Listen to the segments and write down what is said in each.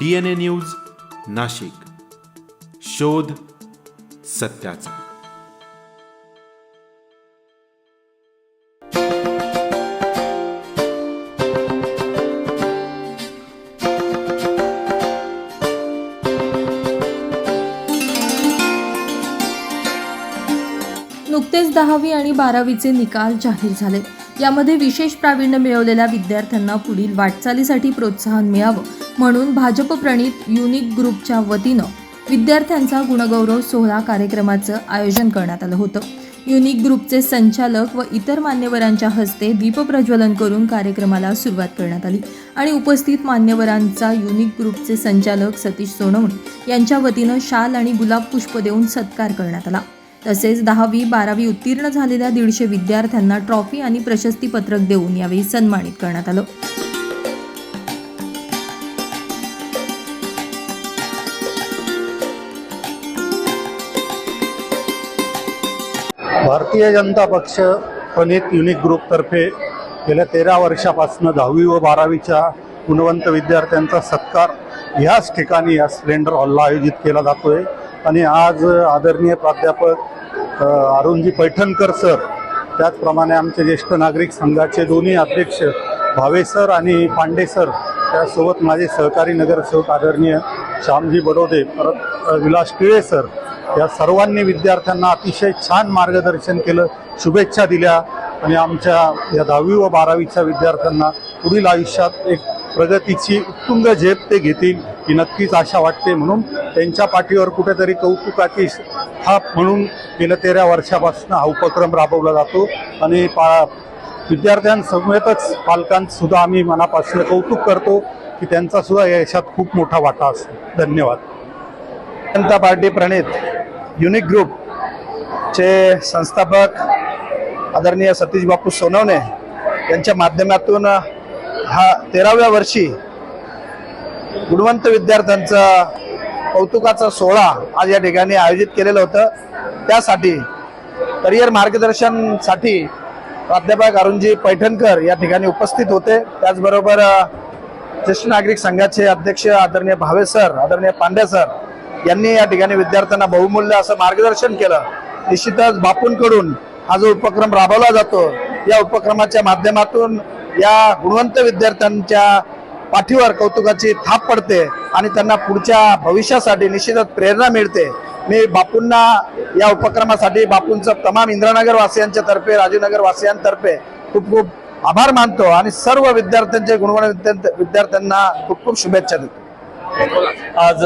DNA news Nashik. शोध सत्याचा. नुकतेच दहावी आणि बारावीचे निकाल जाहीर झाले. यामध्ये विशेष प्रावीण्य मिळवलेल्या विद्यार्थ्यांना पुढील वाटचालीसाठी प्रोत्साहन मिळावं म्हणून भाजप प्रणित युनिक ग्रुपच्या वतीनं विद्यार्थ्यांचा गुणगौरव सोहळा कार्यक्रमाचं आयोजन करण्यात आलं होतं. युनिक ग्रुपचे संचालक व इतर मान्यवरांच्या हस्ते दीपप्रज्वलन करून कार्यक्रमाला सुरुवात करण्यात आली आणि उपस्थित मान्यवरांचा युनिक ग्रुपचे संचालक सतीश सोनवणे यांच्या वतीनं शाल आणि गुलाब पुष्प देऊन सत्कार करण्यात आला. तसेच दहावी बारावी उत्तीर्ण झालेल्या दीडशे विद्यार्थ्यांना ट्रॉफी आणि प्रशस्तीपत्रक देऊन यावेळी सन्मानित करण्यात आलं. भारतीय जनता पक्ष प्रणित युनिक ग्रुपतर्फे गेल्या तेरा वर्षापासून दहावी व बारावीच्या गुणवंत विद्यार्थ्यांचा सत्कार ह्याच ठिकाणी या स्प्लेंडर हॉलला आयोजित केला जातोय. आणि आज आदरणीय प्राध्यापक अरुणजी पैठणकर सर त्याचप्रमाणे आमचे ज्येष्ठ नागरिक संघाचे दोन्ही अध्यक्ष भावे सर आणि पांडे सर त्यासोबत माझे सहकारी नगरसेवक आदरणीय श्यामजी बडोदे परत विलास टिळे सर या सर्वांनी विद्यार्थ्यांना अतिशय छान मार्गदर्शन केलं शुभेच्छा दिल्या आणि आमच्या या दहावी व बारावीच्या विद्यार्थ्यांना पुढील आयुष्यात एक प्रगतीची उत्तुंग झेप ते घेतील. ही नक्कीच आशा वाटते म्हणून त्यांच्या पाठीवर कुठेतरी कौतुकाची थाप म्हणून गेल्या तेरा वर्षापासून हा उपक्रम राबवला जातो. आणि पा विद्यार्थ्यांसमवेतच पालकांसुद्धा आम्ही मनापासून कौतुक करतो की त्यांचासुद्धा या यशात खूप मोठा वाटा असतो. धन्यवाद. जनता पार्टी प्रणित युनिक ग्रुप चे संस्थापक आदरणीय सतीश बापू सोनवणे यांच्या माध्यमातून हा तेराव्या वर्षी गुणवंत विद्यार्थ्यांचा कौतुकाचा सोहळा आज या ठिकाणी आयोजित केलेलं होतं. त्यासाठी करिअर मार्गदर्शनसाठी प्राध्यापक अरुणजी पैठणकर या ठिकाणी उपस्थित होते. त्याचबरोबर ज्येष्ठ नागरिक संघाचे अध्यक्ष आदरणीय भावे सर आदरणीय पांडे सर यांनी या ठिकाणी विद्यार्थ्यांना बहुमूल्य असं मार्गदर्शन केलं. निश्चितच बापूंकडून हा जो उपक्रम राबवला जातो या उपक्रमाच्या माध्यमातून या गुणवंत विद्यार्थ्यांच्या पाठीवर कौतुकाची थाप पडते आणि त्यांना पुढच्या भविष्यासाठी निश्चितच प्रेरणा मिळते. मी बापूंना या उपक्रमासाठी बापूंचं तमाम इंद्रानगर वासियांच्या तर्फे राजीवनगर वासियांतर्फे खूप खूप आभार मानतो आणि सर्व विद्यार्थ्यांचे गुणवंत विद्यार्थ्यांना खूप खूप शुभेच्छा देतो. आज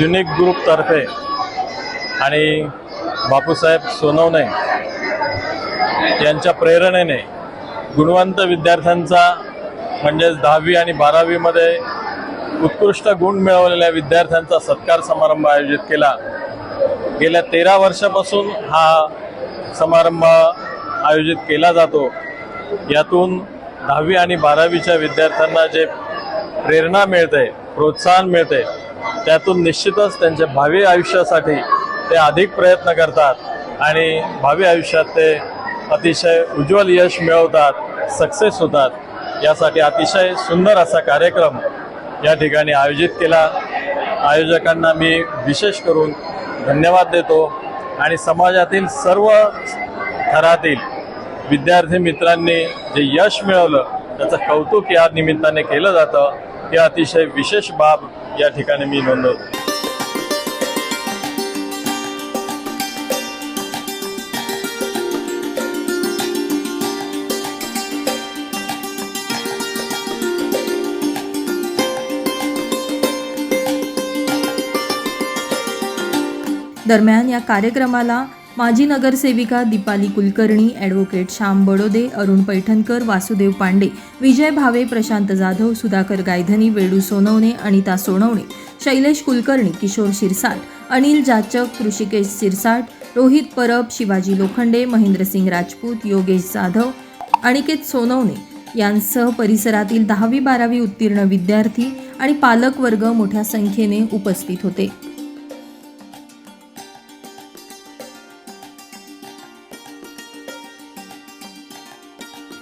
युनिक युनिक ग्रुपतर्फे आणि बापूसाहेब सोनवणे यांच्या प्रेरणेने गुणवंत विद्यार्थ्यांचा म्हणजेच दहावी आणि बारावीमध्ये उत्कृष्ट गुण मिळवलेल्या विद्यार्थ्यांचा सत्कार समारंभ आयोजित केला. गेल्या तेरा वर्षापासून हा समारंभ आयोजित केला जातो. यातून दहावी आणि बारावीच्या विद्यार्थ्यांना जे प्रेरणा मिळते प्रोत्साहन मिळते त्यातून निश्चितच त्यांच्या भावी आयुष्यासाठी ते अधिक प्रयत्न करतात आणि भावी आयुष्यात ते अतिशय उज्ज्वल यश मिळवतात सक्सेस होतात. यासाठी अतिशय सुंदर असा कार्यक्रम या ठिकाणी आयोजित केला. आयोजकांना मी विशेष करून धन्यवाद देतो आणि समाजातील सर्व थरातील विद्यार्थी मित्रांनी जे यश मिळवलं त्याचं कौतुक या निमित्ताने केलं जातं. हे अतिशय विशेष बाब या ठिकाणी मी नोंदवतो. दरम्यान या कार्यक्रमाला माजी नगरसेविका दीपाली कुलकर्णी ॲडव्होकेट श्याम बडोदे अरुण पैठणकर वासुदेव पांडे विजय भावे प्रशांत जाधव सुधाकर गायधनी वेडू सोनवणे अनिता सोनवणे शैलेश कुलकर्णी किशोर शिरसाट अनिल जाचक ऋषिकेश सिरसाट रोहित परब शिवाजी लोखंडे महेंद्रसिंग राजपूत योगेश जाधव अनिकेत सोनवणे यांसह परिसरातील दहावी बारावी उत्तीर्ण विद्यार्थी आणि पालक वर्ग मोठ्या संख्येने उपस्थित होते.